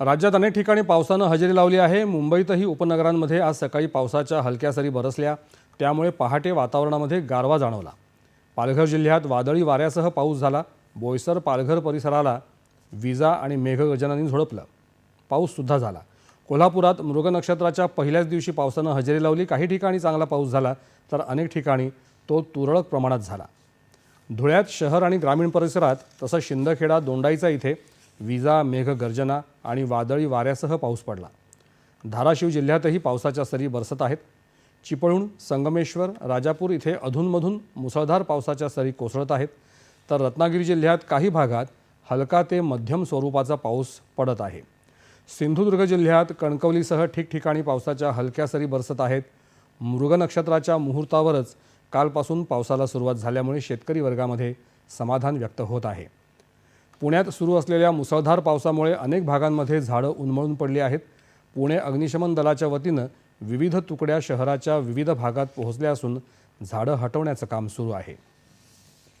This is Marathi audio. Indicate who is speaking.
Speaker 1: राज्यात अनेक ठिकाणी पावसानं हजेरी लावली आहे. मुंबईतही उपनगरांमध्ये आज सकाळी पावसाच्या हलक्या सरी बरसल्या. त्यामुळे पहाटे वातावरणामध्ये गारवा जाणवला. पालघर जिल्ह्यात वादळी वाऱ्यासह पाऊस झाला. बोईसर पालघर परिसराला विजा आणि मेघगर्जनांनी झोडपलं. पाऊससुद्धा झाला. कोल्हापुरात मृग नक्षत्राच्या पहिल्याच दिवशी पावसानं हजेरी लावली. काही ठिकाणी चांगला पाऊस झाला तर अनेक ठिकाणी तो तुरळक प्रमाणात झाला. धुळ्यात शहर आणि ग्रामीण परिसरात तसंच शिंदखेडा दोंडाईचा इथे विजा मेघगर्जना आणि वादळी वाऱ्यासह पाऊस पडला. धाराशिव जिल्ह्यातही पावसाच्या सरी बरसत आहेत. चिपळूण संगमेश्वर राजापूर इथे अधूनमधून मुसळधार पावसाच्या सरी कोसळत आहेत. तर रत्नागिरी जिल्ह्यात काही भागात हलका ते मध्यम स्वरूपाचा पाऊस पडत आहे. सिंधुदुर्ग जिल्ह्यात कणकवलीसह ठिकठिकाणी पावसाच्या हलक्या सरी बरसत आहेत. मृग नक्षत्राच्या मुहूर्तावरच कालपासून पावसाला सुरुवात झाल्यामुळे शेतकरी वर्गामध्ये समाधान व्यक्त होत आहे. पुण्यात सुरू असलेल्या मुसळधार पावसामुळे अनेक भागांमध्ये झाडं उन्मळून पडली आहेत. पुणे अग्निशमन दलाच्या वतीनं विविध तुकड्या शहराच्या विविध भागात पोहोचल्या असून झाडं हटवण्याचं काम सुरू आहे.